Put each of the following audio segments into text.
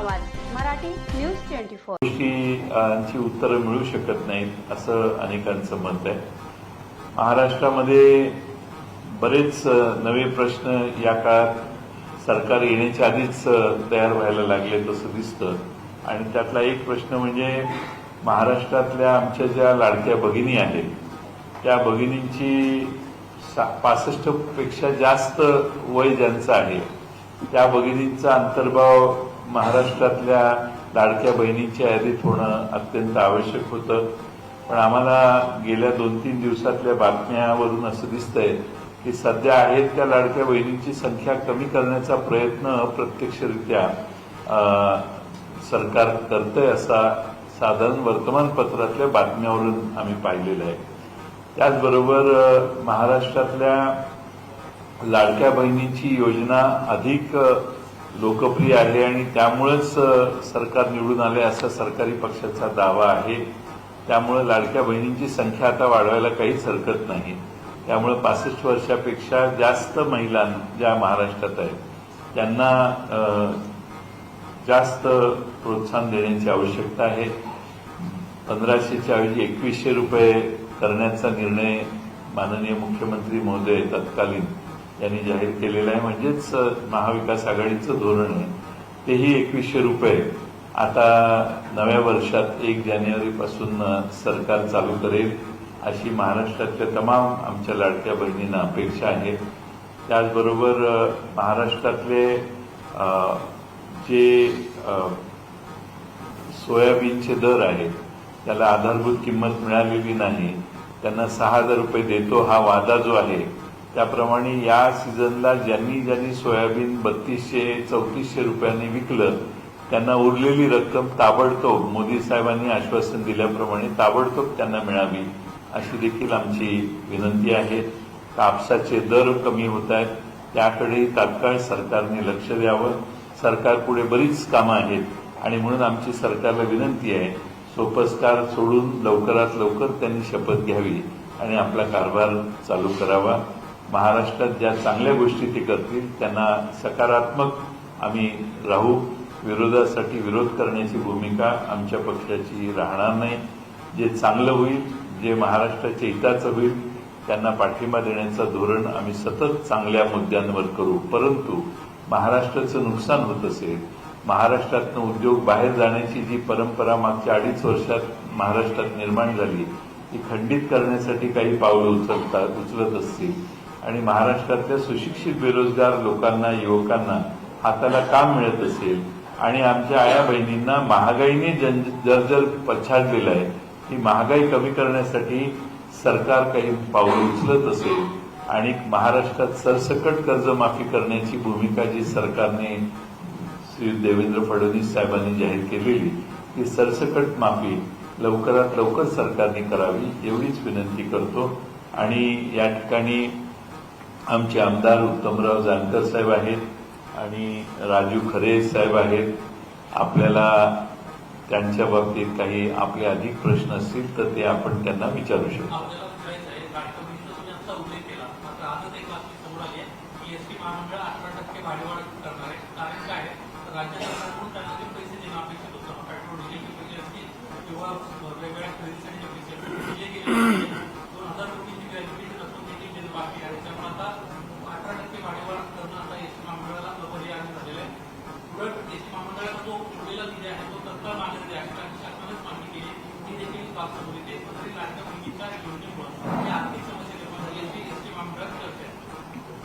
आवाज Marathi news twenty four. गोष्टींची उत्तरं मिळू शकत नाहीत असं अनेकांचं मत आहे. महाराष्ट्रामध्ये बरेच नवे प्रश्न या काळात सरकार येण्याच्या आधीच तयार व्हायला लागले तसं दिसतं. आणि त्यातला एक प्रश्न म्हणजे महाराष्ट्रातल्या आमच्या ज्या लाडक्या भगिनी आहेत त्या भगिनींची पासष्टपेक्षा जास्त वय ज्यांचं आहे त्या भगिनींचा अंतर्भाव महाराष्ट्रातल्या लाडक्या बहिणीच्या यादीत होणं अत्यंत आवश्यक होतं. पण आम्हाला गेल्या दोन तीन दिवसातल्या बातम्यावरून असं दिसतंय की सध्या आहेत त्या लाडक्या बहिणींची संख्या कमी करण्याचा प्रयत्न प्रत्यक्षरित्या सरकार करतंय असा साधारण वर्तमानपत्रातल्या बातम्यावरून आम्ही पाहिलेलं आहे. त्याचबरोबर महाराष्ट्रातल्या लाडक्या बहिणीची योजना अधिक लोकप्रिय आहे आणि त्यामुळेच सरकार निवडून आले असा सरकारी पक्षाचा दावा आहे. त्यामुळे लाडक्या बहिणींची संख्या आता वाढवायला काहीच हरकत नाही. त्यामुळे पासष्ट वर्षापेक्षा जास्त महिला ज्या महाराष्ट्रात आहेत त्यांना जास्त प्रोत्साहन देण्याची आवश्यकता आहे. पंधराशेच्या ऐवजी एकवीसशे रुपये करण्याचा निर्णय माननीय मुख्यमंत्री महोदय तत्कालीन यांनी जाहीर केलेला आहे. म्हणजेच महाविकास आघाडीचं धोरण आहे. तेही एकवीसशे रुपये. आता नव्या वर्षात एक जानेवारीपासून सरकार चालू करेल अशी महाराष्ट्रातल्या तमाम आमच्या लाडक्या बहिणींना अपेक्षा आहे. त्याचबरोबर महाराष्ट्रातले जे सोयाबीनचे दर आहेत त्याला आधारभूत किंमत मिळालेली नाही. त्यांना सहा हजार रुपये देतो हा वादा जो आहे त्याप्रमाणे या सीझनला ज्यांनी ज्यांनी सोयाबीन बत्तीसशे चौतीसशे रुपयांनी विकलं त्यांना उरलेली रक्कम ताबडतोब मोदी साहेबांनी आश्वासन दिल्याप्रमाणे ताबडतोब त्यांना मिळावी अशी देखील आमची विनंती आहे. कापसाचे दर कमी होत आहेत त्याकडे तात्काळ सरकारने लक्ष द्यावं. सरकार पुढे बरीच कामं आहेत आणि म्हणून आमची सरकारला विनंती आहे सोपस्कार सोडून लवकरात लवकर त्यांनी शपथ घ्यावी आणि आपला कारभार चालू करावा. महाराष्ट्रात ज्या चांगल्या गोष्टी ते करतील त्यांना सकारात्मक आम्ही राहू. विरोधासाठी विरोध करण्याची भूमिका आमच्या पक्षाची राहणार नाही. जे चांगलं होईल जे महाराष्ट्राच्या हिताचं होईल त्यांना पाठिंबा देण्याचं धोरण आम्ही सतत चांगल्या मुद्द्यांवर करू. परंतु महाराष्ट्राचं नुकसान होत असेल महाराष्ट्रातनं उद्योग बाहेर जाण्याची जी परंपरा मागच्या अडीच वर्षात महाराष्ट्रात निर्माण झाली ती खंडित करण्यासाठी काही पावलं उचलतात उचलत असतील. आणि महाराष्ट्रातल्या सुशिक्षित बेरोजगार लोकांना युवकांना हाताला काम मिळत असेल आणि आमच्या आया बहिणींना महागाईने जर्जर पछाडलेलं आहे ही महागाई कमी करण्यासाठी सरकार काही पावलं उचलत असेल आणि महाराष्ट्रात सरसकट कर्जमाफी करण्याची भूमिका जी सरकारने श्री देवेंद्र फडणवीस साहेबांनी जाहीर केलेली ती सरसकट माफी लवकरात लवकर सरकारने करावी एवढीच विनंती करतो. आणि या ठिकाणी आमचे आमदार उत्तमराव जानकर साहेब आहेत आणि राजू खरे साहेब आहेत. आपल्याला त्यांच्या बाबतीत काही आपले अधिक प्रश्न असतील तर ते आपण त्यांना विचारू शकतो. आपल्याला तुम्ही बाकी आहे त्यामुळे आता अठरा टक्के भाडेवाढ करणं आता एसटी महामंडळाला अपरिहार्य झालेलं आहे. उलट एसटी महामंडळाला जो उरलेला निधी आहे तो तत्काळ मागणी आहे शासनानेच मागणी केली. ती देखील बाब समोर येते तरी लाडक्या बहिणीच्या योजनेमुळे ही आर्थिक समस्या निर्माण झाली एसटी महामंडळात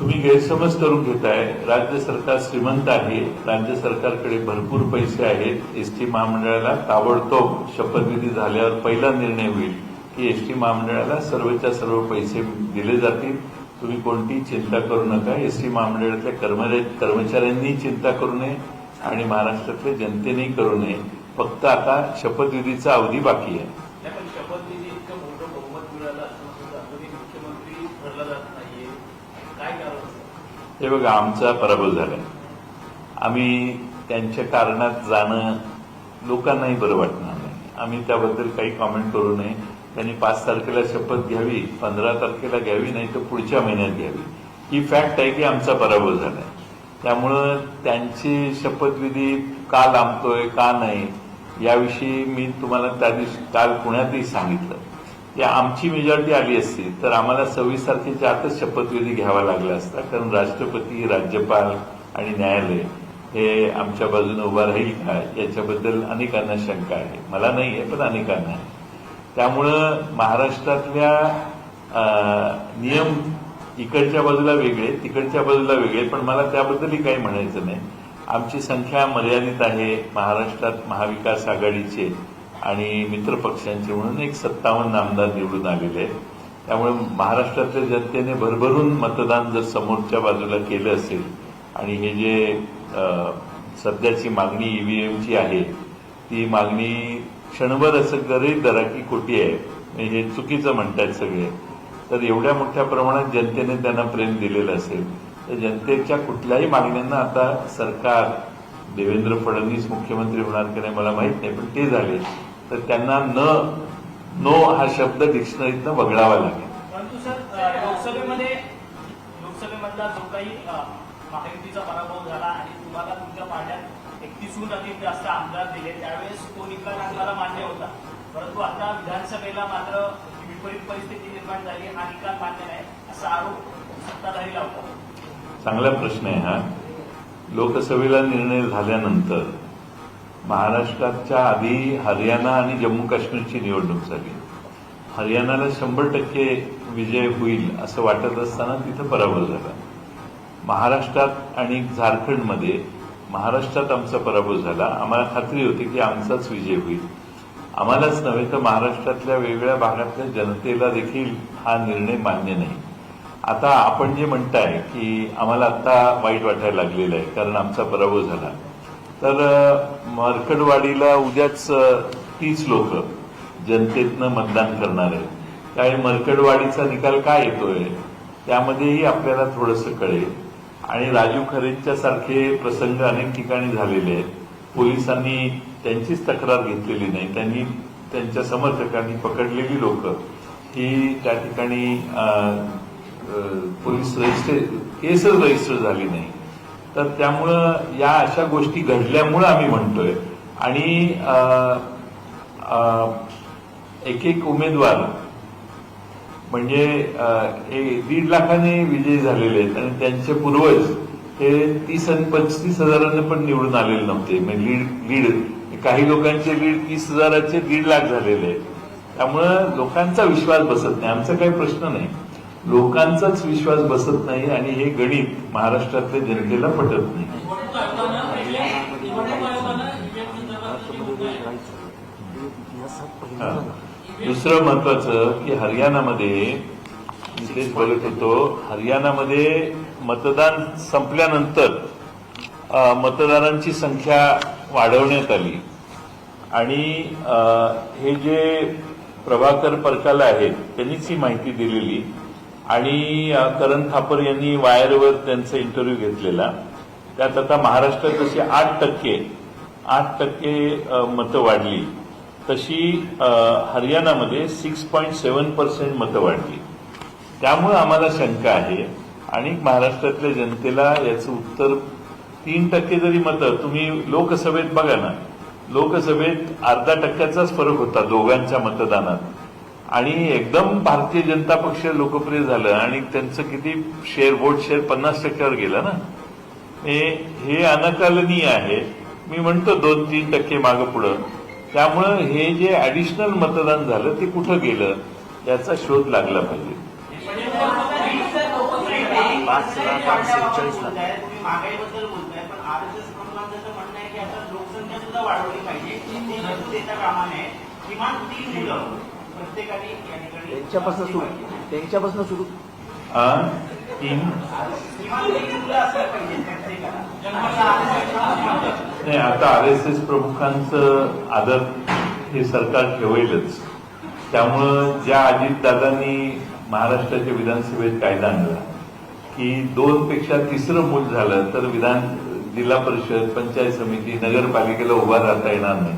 तुम्ही गैरसमज करून घेताय. राज्य सरकार श्रीमंत आहे. राज्य सरकारकडे भरपूर पैसे आहेत. एसटी महामंडळाला ताबडतोब शपथविधी झाल्यावर पहिला निर्णय होईल. की एसटी महामंडळाला सर्वच्या सर्व पैसे दिले जातील. तुम्ही कोणतीही चिंता करू नका. एसटी महामंडळातल्या कर्मचारी कर्मचाऱ्यांनी चिंता करू नये आणि महाराष्ट्रातल्या जनतेनेही करू नये. फक्त आता शपथविधीचा अवधी बाकी आहे? हे बघा आमचा पराभव झालाय. आम्ही त्यांच्या कारणात जाणं लोकांनाही बरं वाटणार नाही. आम्ही त्याबद्दल काही कॉमेंट करू नये. त्यांनी पाच तारखेला शपथ घ्यावी पंधरा तारखेला घ्यावी नाही तर पुढच्या महिन्यात घ्यावी. ही फॅक्ट आहे की आमचा पराभव झालाय. त्यामुळं त्यांची शपथविधी का लांबतोय का नाही याविषयी मी तुम्हाला त्या दिवशी काल पुण्यातही सांगितलं. की आमची मेजॉरिटी आली असती तर आम्हाला सव्वीस तारखेच्या आतच शपथविधी घ्यावा लागला असता कारण राष्ट्रपती राज्यपाल आणि न्यायालय हे आमच्या बाजूने उभा राहील का याच्याबद्दल अनेकांना शंका आहे. मला नाही आहे पण अनेकांना आहे. त्यामुळं महाराष्ट्रातल्या नियम इकडच्या बाजूला वेगळे तिकडच्या बाजूला वेगळे पण मला त्याबद्दलही काही म्हणायचं नाही. आमची संख्या मर्यादित आहे महाराष्ट्रात महाविकास आघाडीचे आणि मित्रपक्षांचे म्हणून एक सत्तावन्न आमदार निवडून आलेले आहेत. त्यामुळे महाराष्ट्रातल्या जनतेने भरभरून मतदान जर समोरच्या बाजूला केलं असेल आणि हे जे सध्याची मागणी ईव्हीएमची आहे ती मागणी क्षणभर असं गरीब दराकी कोटी आहे. म्हणजे हे चुकीचं म्हणतात सगळे. तर एवढ्या मोठ्या प्रमाणात जनतेने त्यांना प्रेम दिलेलं असेल तर जनतेच्या कुठल्याही मागण्यांना आता सरकार देवेंद्र फडणवीस मुख्यमंत्री होणार की नाही मला माहीत नाही पण ते झाले तर त्यांना न नो हा शब्द डिक्शनरीतनं वगळावा लागेल. परंतु सर लोकसभेमध्ये लोकसभेमधला जो काही महायुतीचा पराभव झाला आणि तुम्हाला तुमच्या पाड्यात एकतीसहून अधिक जास्त आमदार दिले. त्यावेळेस तो निकाल आम्हाला मान्य होता. परंतु आता विधानसभेला मात्र विपरीत परिस्थिती निर्माण झाली. हा निकाल मान्य नाही असा आरोप सत्ताधारी लावतात. चांगला प्रश्न आहे हा. लोकसभेला निर्णय झाल्यानंतर महाराष्ट्राच्या आधी हरियाणा आणि जम्मू काश्मीरची निवडणूक झाली. हरियाणाला शंभर टक्के विजय होईल असं वाटत असताना तिथं पराभव झाला. महाराष्ट्रात आणि झारखंडमध्ये महाराष्ट्रात आमचा पराभव झाला. आम्हाला खात्री होती की आमचाच विजय होईल. आम्हालाच नव्हे तर महाराष्ट्रातल्या वेगवेगळ्या भागातल्या जनतेला देखील हा निर्णय मान्य नाही. आता आपण जे म्हणताय की आम्हाला आता वाईट वाटायला लागलेलं आहे कारण आमचा पराभव झाला. तर मरकडवाडीला उद्याच तीच लोक जनतेतनं मतदान करणार आहेत. त्यावेळी मरकडवाडीचा निकाल काय येतोय त्यामध्येही आपल्याला थोडंसं कळेल. आणि राजू खरेंच्या सारखे प्रसंग अनेक ठिकाणी झालेले आहेत. पोलिसांनी त्यांचीच तक्रार घेतलेली नाही. त्यांनी त्यांच्या समर्थकांनी पकडलेली लोक. ही त्या ठिकाणी पोलीस रजिस्टर केसच रजिस्टर झाली नाही. तर त्यामुळं या अशा गोष्टी घडल्यामुळं आम्ही म्हणतोय. आणि एक एक उमेदवार म्हणजे हे दीड लाखाने विजयी झालेले आहेत आणि त्यांचे पूर्वज हे तीस आणि पस्तीस हजारांना पण निवडून आलेले नव्हते. म्हणजे लीड लीड काही लोकांचे लीड तीस हजाराचे दीड लाख झालेले आहेत. त्यामुळं लोकांचा विश्वास बसत नाही. आमचा काही प्रश्न नाही. लोकांचाच विश्वास बसत नाही आणि हे गणित महाराष्ट्रातल्या जनतेला पटत नाही निवडणूक आयोगानं ईव्हीएम निवडणूक आयोगानं ईव्हीएम संदर्भात जी मुद्दे आहेत हा. दुसरं महत्वाचं की हरियाणामध्ये मी तेच बोलत होतो हरियाणामध्ये मतदान संपल्यानंतर मतदारांची संख्या वाढवण्यात आली. आणि हे जे प्रभाकर परकाला आहेत त्यांनीच ही माहिती दिलेली. आणि करण थापर यांनी वायरवर त्यांचा इंटरव्ह्यू घेतलेला. त्यात आता महाराष्ट्रात जशी आठ टक्के आठ टक्के मतं वाढली. तशी हरियाणामध्ये सिक्स पॉईंट सेवन पर्सेंट मतं वाढली. त्यामुळे आम्हाला शंका आहे. आणि महाराष्ट्रातल्या जनतेला याचं उत्तर तीन टक्के जरी मतं तुम्ही लोकसभेत बघा ना लोकसभेत अर्धा टक्क्याचाच फरक होता दोघांच्या मतदानात. आणि एकदम भारतीय जनता पक्ष लोकप्रिय झालं आणि त्यांचं किती शेअर वोट शेअर पन्नास टक्क्यावर गेलं ना. हे हे अनकालनीय आहे. मी म्हणतो दोन तीन टक्के मागं पुढं. त्यामुळं हे जे ऍडिशनल मतदान झालं ते कुठं गेलं याचा शोध लागला पाहिजे त्यांच्यापासून सुरू त्यांच्यापासून सुरू? तीन. नाही आता आर एस एस प्रमुखांचं आदर हे सरकार ठेवेलच. त्यामुळं ज्या अजितदादांनी महाराष्ट्राच्या विधानसभेत कायदा आणला की दोन पेक्षा तिसरं मूल झालं तर विधान जिल्हा परिषद पंचायत समिती नगरपालिकेला उभा राहता येणार नाही.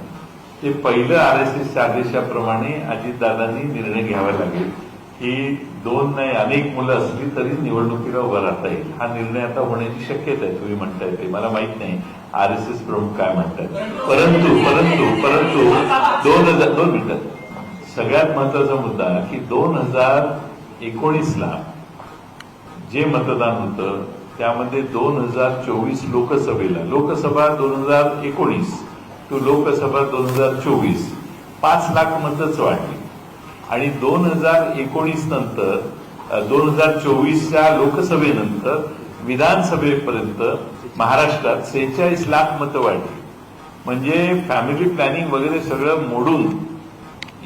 ते पहिलं आर एस एसच्या आदेशाप्रमाणे अजितदादांनी निर्णय घ्यावा लागेल. की दोन नाही अनेक मुलं असली तरी निवडणुकीला उभं राहता येईल. हा निर्णय आता होण्याची शक्यता आहे तुम्ही म्हणताय ते. मला माहीत नाही आर एस एस प्रमुख काय म्हणतात. परंतु परंतु परंतु दोन हजार दोन मिनिटात सगळ्यात महत्त्वाचा मुद्दा की दोन हजार एकोणीसला जे मतदान होतं त्यामध्ये दोन हजार चोवीस लोकसभेला लोकसभा दोन हजार एकोणीस टू लोकसभा दोन हजार चोवीस पाच लाख मतच वाढली. आणि दोन हजार एकोणीस नंतर दोन हजार चोवीसच्या लोकसभेनंतर विधानसभेपर्यंत महाराष्ट्रात सेहेचाळीस लाख मतं वाढली. म्हणजे फॅमिली प्लॅनिंग वगैरे सगळं मोडून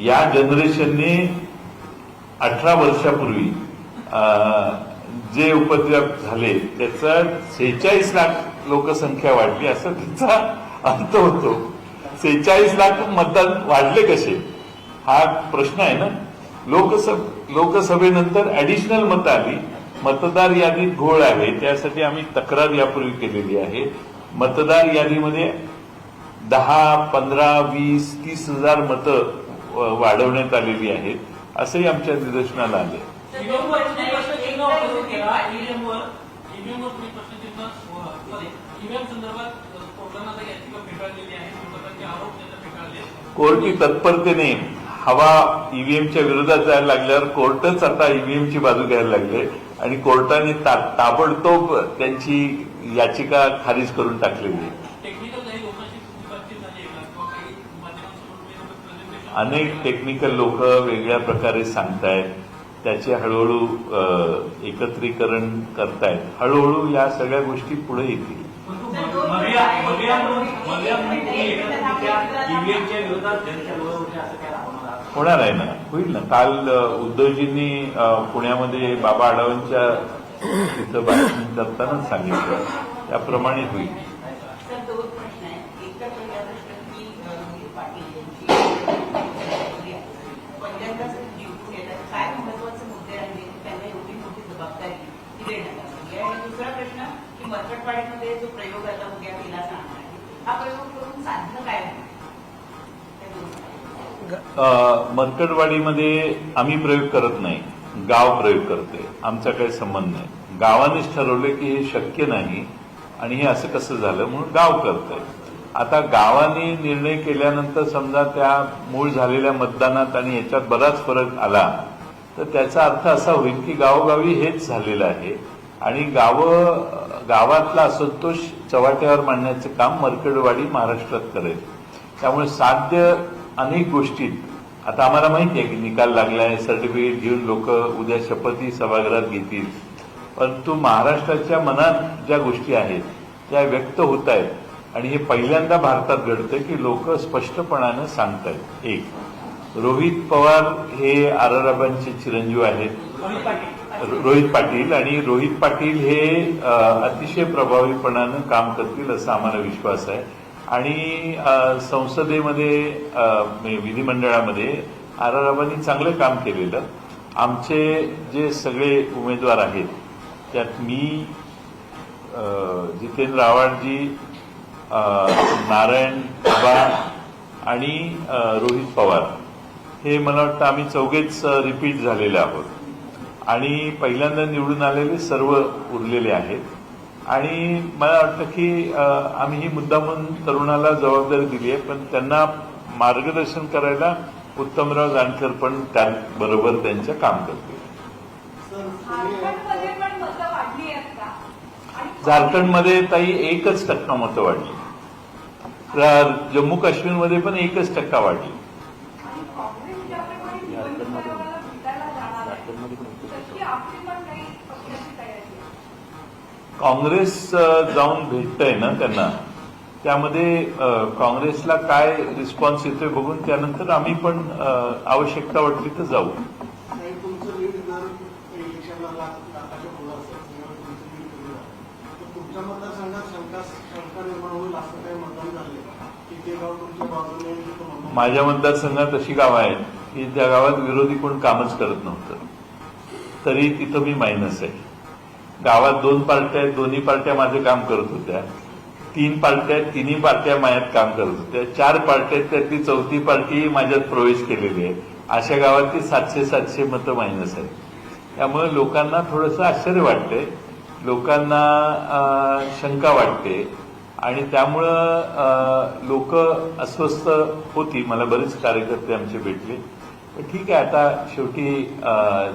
या जनरेशनने अठरा वर्षापूर्वी जे उपद्व्याप झाले त्याचा सेहेचाळीस लाख लोकसंख्या वाढली असं त्याचा अर्थ होतो. सेहेचाळीस लाख मतदान वाढले कसे? हा प्रश्न आहे ना. लोकसभ लोकसभेनंतर ऍडिशनल मतं आली. मतदार यादीत घोळ आहे. त्यासाठी आम्ही तक्रार यापूर्वी केलेली आहे. मतदार यादीमध्ये दहा पंधरा वीस तीस हजार मतं वाढवण्यात आलेली आहेत. असंही आमच्या निदर्शनाला आले कोर्टी तत्परतेने हवा ईव्हीएमच्या विरोधात जायला लागल्यावर कोर्टच आता ईव्हीएमची बाजू घ्यायला लागले आणि कोर्टाने ता- ताबडतोब त्यांची याचिका खारिज करून टाकलेली आहे अनेक टेक्निकल लोक वेगळ्या प्रकारे सांगतायत त्याचे हळूहळू एकत्रीकरण करतायत हळूहळू या सगळ्या गोष्टी पुढे येतील विरोधात होणार आहे? ना? होईल ना. काल उद्धवजींनी पुण्यामध्ये बाबा आढावांच्या तिथं बातमी करताना सांगितलं. त्याप्रमाणे होईल. मरकटवाडीमध्ये जो प्रयोग आता उद्या केला जाणार आहे हा प्रयोग करून साध्य काय? मरकडवाडीमध्ये आम्ही प्रयोग करत नाही. गाव प्रयोग करते. आमचा काही संबंध नाही. गावानेच ठरवलं की हे शक्य नाही आणि हे असं कसं झालं म्हणून गाव करतंय. आता गावाने निर्णय केल्यानंतर समजा त्या मूळ झालेल्या मतदानात आणि याच्यात बराच फरक आला तर त्याचा अर्थ असा होईल की गावोगावी हेच झालेलं आहे आणि गावं गावातला असंतोष चव्हाट्यावर मांडण्याचं काम मरकडवाडी महाराष्ट्रात करेल. त्यामुळे साध्य अनेक गोष्टीत आता आम्हाला माहिती आहे की निकाल लागलाय सर्टिफिकेट घेऊन लोक उद्या शपथी सभागृहात घेतील. परंतु महाराष्ट्राच्या मनात ज्या गोष्टी आहेत त्या व्यक्त होत आहेत आणि हे पहिल्यांदा भारतात घडतंय की लोक स्पष्टपणानं सांगतायत. एक रोहित पवार हे आराराबांचे चिरंजीव आहेत. रोहित पाटील. आणि रोहित पाटील हे अतिशय प्रभावीपणानं काम करतील असा आम्हाला विश्वास आहे. आणि संसदेमध्ये म्हणजे विधिमंडळामध्ये आराराबांनी चांगलं काम केलेलं. आमचे जे सगळे उमेदवार आहेत त्यात मी जितेंद्र आव्हाडजी नारायण बाबा आणि रोहित पवार. हे मला वाटतं आम्ही चौघेच रिपीट झालेले आहोत. आणि पहिल्यांदा निवडून आलेले सर्व उरलेले आहेत. आणि मला वाटतं की आम्ही ही मुद्दामून तरुणाला जबाबदारी दिली आहे पण त्यांना मार्गदर्शन करायला उत्तमराव जानकर पण त्याबरोबर त्यांच्या काम करतील. झारखंडमध्ये ताई एकच टक्का मतं वाढली. जम्मू काश्मीरमध्ये पण एकच टक्का वाढली आणि काँग्रेस ज्याप्रमाणे निवडणूक आयोगाला भेटायला जाणार आहे तशी आपली पण काही पक्षाची तयारी आहे काँग्रेस जाऊन भेटतंय ना त्यांना. त्यामध्ये काँग्रेसला काय रिस्पॉन्स येतोय बघून त्यानंतर आम्ही पण आवश्यकता वाटली तर जाऊ. माझ्या मतदारसंघात अशी गावं आहेत की त्या गावात विरोधी कोण कामच करत नव्हतं. तरी तिथं मी मायनस आहे. गावात दोन पार्ट्या आहेत दोन्ही पार्ट्या माझं काम करत होत्या. तीन पार्ट्या आहेत तिन्ही पार्ट्या माझ्यात काम करत होत्या. चार पार्ट्या आहेत त्यातली चौथी पार्टी माझ्यात प्रवेश केलेली आहे. अशा गावातली सातशे सातशे मतं मायनस आहेत. त्यामुळे लोकांना थोडंसं आश्चर्य वाटते लोकांना शंका वाटते. आणि त्यामुळं लोक अस्वस्थ होती. मला बरेच कार्यकर्ते आमचे भेटले. ठीक आहे आता शेवटी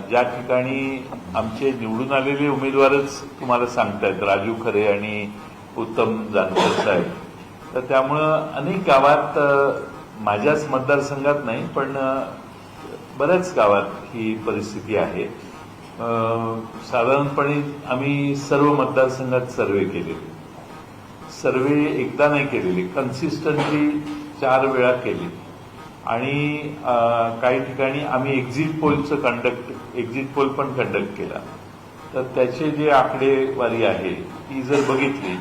ज्या ठिकाणी आमचे निवडून आलेले उमेदवारच तुम्हाला सांगतायत राजू खरे आणि उत्तम जानकर साहेब. तर त्यामुळं अनेक गावात माझ्याच मतदारसंघात नाही पण बऱ्याच गावात ही परिस्थिती आहे. साधारणपणे आम्ही सर्व मतदारसंघात सर्वे केले. सर्वे एकदा नाही केलेले कन्सिस्टंटली चार वेळा केले. आणि काही ठिकाणी आम्ही एक्झिट पोलचं कंडक्ट एक्झिट पोल पण कंडक्ट केला. तर त्याचे जे आकडेवारी आहे ती जर बघितली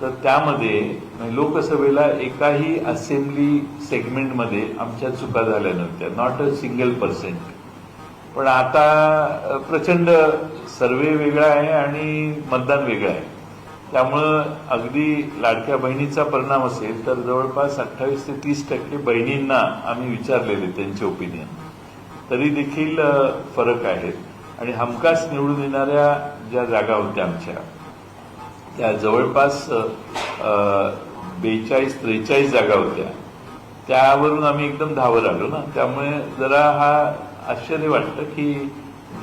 तर त्यामध्ये म्हणजे लोकसभेला एकाही असेंब्ली सेगमेंटमध्ये आमच्या चुका झाल्या नव्हत्या. नॉट अ सिंगल पर्सेंट पण आता प्रचंड सर्वे वेगळा आहे आणि मतदान वेगळं आहे. त्यामुळं अगदी लाडक्या बहिणीचा परिणाम असेल तर जवळपास अठ्ठावीस ते तीस टक्के बहिणींना आम्ही विचारलेले त्यांचे ओपिनियन तरी देखील फरक आहेत आणि हमखास निवडून येणाऱ्या ज्या जागा होत्या आमच्या त्या जवळपास बेचाळीस त्रेचाळीस जागा होत्या. त्यावरून आम्ही एकदम धावं आलो ना. त्यामुळे जरा हा आश्चर्य वाटतं की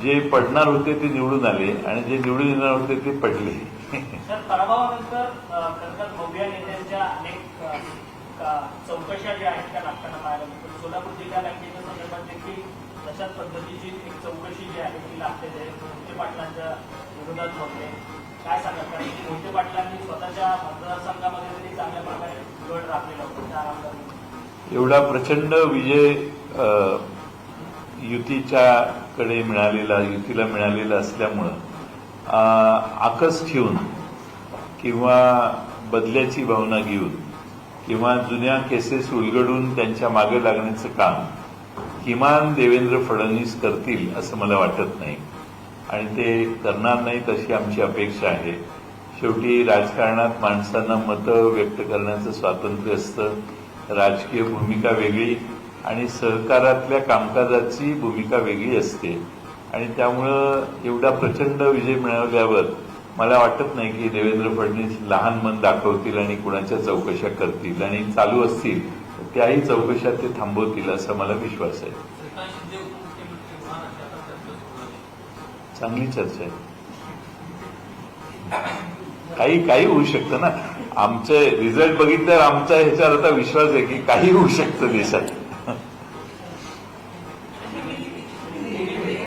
जे पडणार होते ते निवडून आले आणि जे निवडून येणार होते ते पडले. सर पराभवानंतर खरंतर खरं नेत्यांच्या अनेक चौकशा ज्या आहेत त्या लागताना पाहायला मिळतो सोलापूर जिल्हा बँकेच्या संदर्भात देखील तशाच पद्धतीची एक चौकशी जी आहे ती लागते आहे मोहिते पाटलांच्या विरोधात होते. काय सांगत कारण की मोहिते पाटलांनी स्वतःच्या मतदारसंघामध्ये तरी चांगल्या प्रकारे गड राखलेला होता. त्या एवढा प्रचंड विजय युतीच्या कडे मिळालेला युतीला मिळालेला असल्यामुळं आकस ठेवून किंवा बदल्याची भावना घेऊन किंवा जुन्या केसेस उलगडून त्यांच्या मागे लागण्याचं काम किमान देवेंद्र फडणवीस करतील असं मला वाटत नाही. आणि ते करणार नाहीत अशी आमची अपेक्षा आहे. शेवटी राजकारणात माणसांना मतं व्यक्त करण्याचं स्वातंत्र्य असतं. राजकीय भूमिका वेगळी आणि सहकारातल्या कामकाजाची भूमिका वेगळी असते. आणि त्यामुळं एवढा प्रचंड विजय मिळवल्यावर मला वाटत नाही की देवेंद्र फडणवीस लहान मन दाखवतील आणि कुणाच्या चौकशा करतील आणि चालू असतील तर त्याही चौकशा ते थांबवतील असा मला विश्वास आहे. आहे चांगली चर्चा आहे. काही काही होऊ शकतं ना. आमचे रिझल्ट बघितल्यावर आमचा ह्याच्यावर आता विश्वास आहे की काही होऊ शकतं देशात.